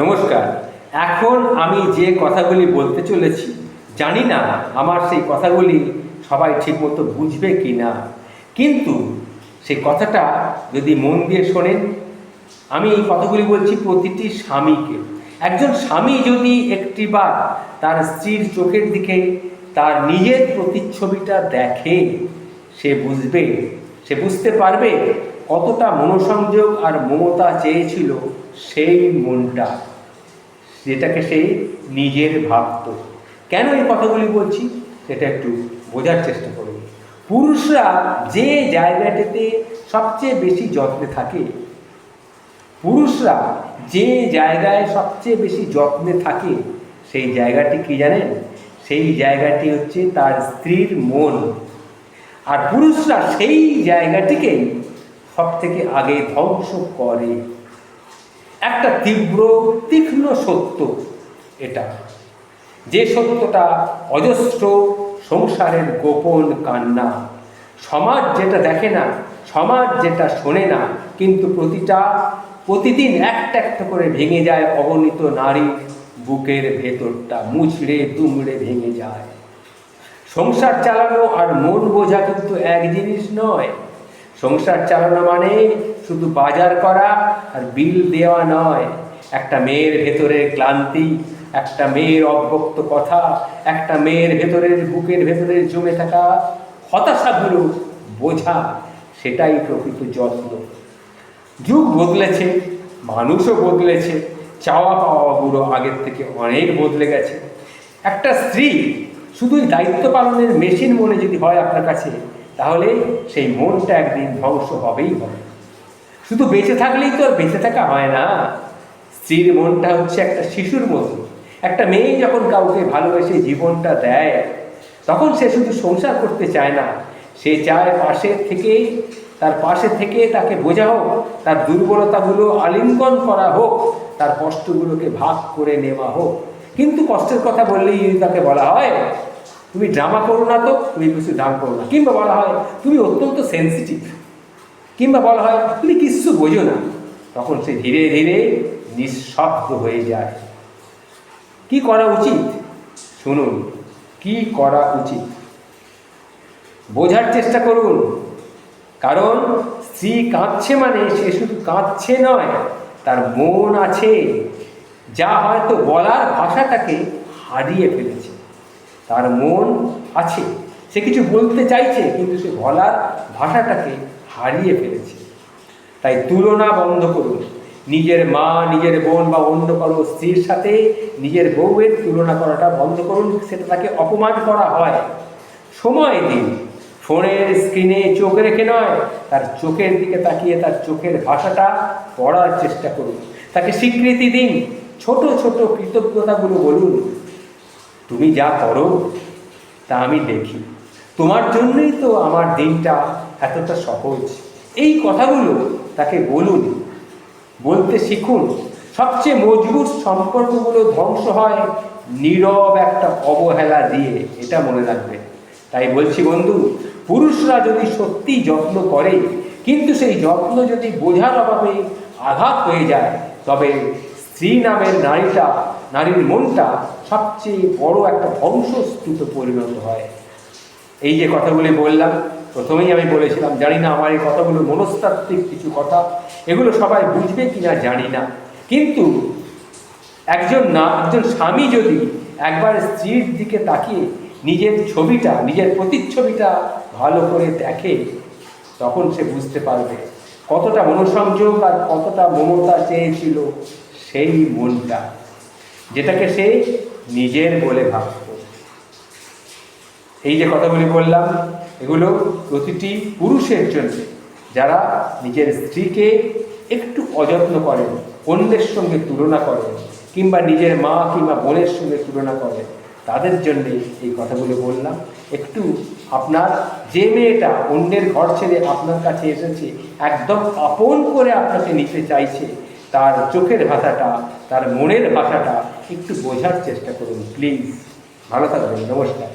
নমস্কার। এখন আমি যে কথাগুলি বলতে চলেছি, জানি না আমার সেই কথাগুলি সবাই ঠিকমতো বুঝবে কি না। কিন্তু সেই কথাটা যদি মন দিয়ে শোনেন, আমি এই কথাগুলি বলছি প্রতিটি স্বামীকে। একজন স্বামী যদি একটিবার তার স্ত্রীর চোখের দিকে তার নিজের প্রতিচ্ছবিটা দেখে, সে বুঝবে, সে বুঝতে পারবে কতটা মনোসংযোগ আর মমতা চেয়েছিল সেই মনটা, যেটাকে সে নিজের ভাবত। কেন এই কথাগুলি বলছি? সেটা একটু বোঝার চেষ্টা করুন। পুরুষরা যে জায়গাটিতে সবচেয়ে বেশি যত্নে থাকে, পুরুষরা যে জায়গায় সবচেয়ে বেশি যত্নে থাকে, সেই জায়গাটি কি জানেন? সেই জায়গাটি হচ্ছে তার স্ত্রীর মন। আর পুরুষরা সেই জায়গাটিকেই সব থেকে আগে ধ্বংস করে। একটা তীব্র, তীক্ষ্ণ সত্য এটা। যে সত্যটা অজস্র সংসারের গোপন কান্না। সমাজ যেটা দেখে না, সমাজ যেটা শোনে না, কিন্তু প্রতিটা, প্রতিদিন একটা একটা করে ভেঙে যায় অগণিত নারীর বুকের ভেতরটা, মুচড়ে দুমড়ে ভেঙে যায়। সংসার চালানো আর মন বোঝা কিন্তু এক জিনিস নয়। সংসার চালানো মানে শুধু বাজার করা আর বিল দেওয়া নয়। একটা মেয়ের ভেতরের ক্লান্তি, একটা মেয়ের অব্যক্ত কথা, একটা মেয়ের ভেতরের বুকের ভেতরের জমে থাকা হতাশাগুলো বোঝা, সেটাই প্রকৃত যত্ন। যুগ বদলেছে, মানুষও বদলেছে, চাওয়া পাওয়াগুলো আগের থেকে অনেক বদলে গেছে। একটা স্ত্রী শুধুই দায়িত্ব পালনের মেশিন মনে যদি হয় আপনার কাছে তাহলে সেই মনটা একদিন ধ্বংস হবেই হবে। শুধু বেঁচে থাকলেই তো আর বেঁচে থাকা হয় না। স্ত্রীর মনটা হচ্ছে একটা শিশুর মতো। একটা মেয়ে যখন কাউকে ভালোবেসে জীবনটা দেয়, তখন সে শুধু সংসার করতে চায় না। সে চায় পাশে থেকে, তার পাশে থেকে তাকে বোঝা হোক, তার দুর্বলতাগুলো আলিঙ্গন করা হোক, তার কষ্টগুলোকে ভাগ করে নেওয়া হোক। কিন্তু কষ্টের কথা বললেই যদি তাকে বলা হয় তুমি ড্রামা করো না তো, তুমি কিছু ড্রাম করো না। কিংবা বলা হয়, তুমি অত্যন্ত সেন্সিটিভ কিংবা বলা হয়, তুমি কিচ্ছু বোঝো না। তখন সে ধীরে ধীরে নিঃশব্দ হয়ে যায়। কি করা উচিত? শুনুন, কি করা উচিত? বোঝার চেষ্টা করুন। কারণ, স্ত্রী কাঁদছে মানে সে শুধু কাঁদছে নয়, তার মন আছে। যা হয়তো বলার ভাষাটাকে হারিয়ে ফেলেছে। তার মন আছে। সে কিছু বলতে চাইছে, কিন্তু সে বলার ভাষাটাকে হারিয়ে ফেলেছে। তাই তুলনা বন্ধ করুন। নিজের মা, নিজের বোন বা অন্য কারও স্ত্রীর সাথে নিজের বউয়ের তুলনা করাটা বন্ধ করুন, সেটা তাকে অপমান করা হয়। সময় দিন। ফোনের স্ক্রিনে চোখ রেখে নয়, তার চোখের দিকে তাকিয়ে তার চোখের ভাষাটা পড়ার চেষ্টা করুন। তাকে স্বীকৃতি দিন। ছোট ছোট কৃতজ্ঞতাগুলো বলুন। তুমি যা করো, তা আমি দেখি। তোমার জন্যই তো আমার দিনটা এতটা সহজ। এই কথাগুলো তাকে বলুন, বলতে শিখুন। সবচেয়ে মজবুত সম্পর্কগুলো ধ্বংস হয় নীরব একটা অবহেলা দিয়ে, এটা মনে রাখবে। তাই বলছি বন্ধু, পুরুষরা যদি সত্যি যত্ন করে, কিন্তু সেই যত্ন যদি বোঝার অভাবে আঘাত হয়ে যায়, তবে স্ত্রী নামের নারীটা, নারীর মনটা সবচেয়ে বড় একটা ধ্বংসস্তুত পরিণত হয়। এই যে কথাগুলি বললাম, প্রথমেই আমি বলেছিলাম, জানি না আমার এই কথাগুলো মনস্তাত্ত্বিক কিছু কথা, এগুলো সবাই বুঝবে কি না জানি না। কিন্তু একজন না, একজন স্বামী যদি একবার স্ত্রীর দিকে তাকিয়ে নিজের ছবিটা, নিজের প্রতিচ্ছবিটা ভালো করে দেখে, তখন সে বুঝতে পারবে কতটা মনোসংযোগ আর কতটা মমতা চেয়েছিল। সেই মনটা, যেটাকে সে নিজের বলে ভাবত। এই যে কথাগুলি বললাম, এগুলো প্রতিটি পুরুষের জন্য, যারা নিজের স্ত্রীকে একটু অযত্ন করেন, অন্যের সঙ্গে তুলনা করেন, কিংবা নিজের মা কিংবা বোনের সঙ্গে তুলনা করেন, তাদের জন্য এই কথাগুলো বললাম। একটু আপনার যে মেয়েটা অন্যের ঘর ছেড়ে আপনার কাছে এসেছে, একদম আপন করে আপনাকে নিতে চাইছে তার চোখের ভাষাটা তার মনের ভাষাটা একটু বোঝার চেষ্টা করুন প্লিজ ভালো থাকবেন নমস্কার।